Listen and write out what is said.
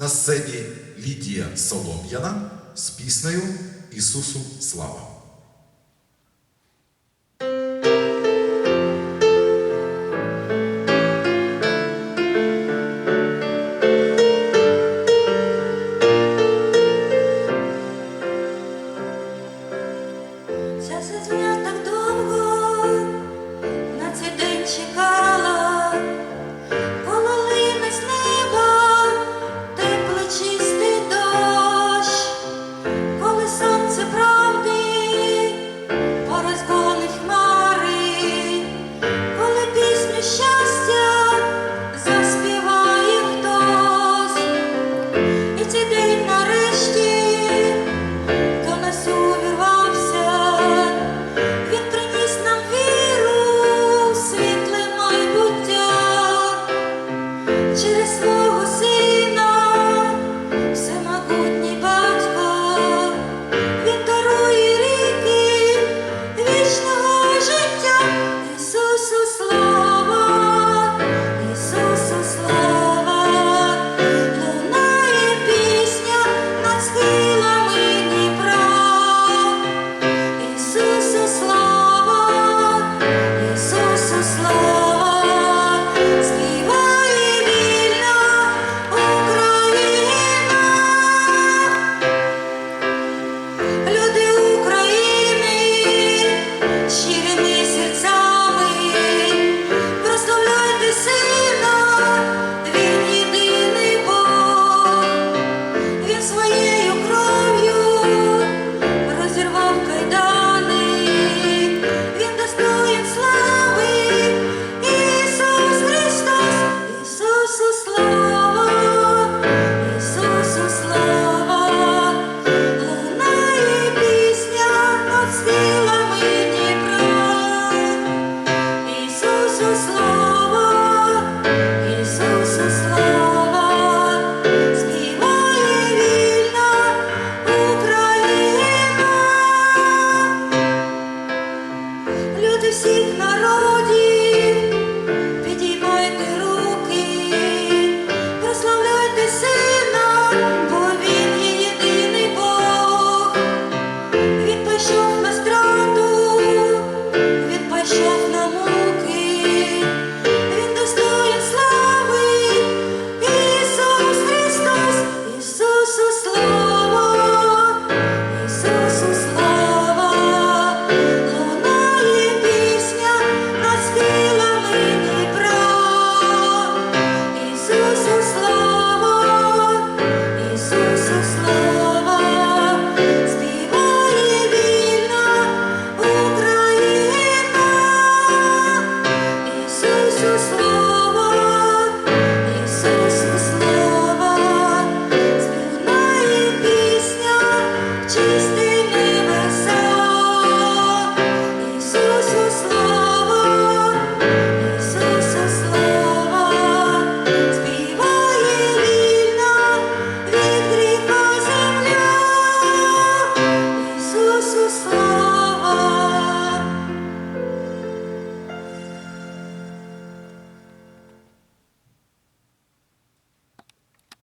На сцені Лідія Солом'яна з піснею Ісусу слава. wish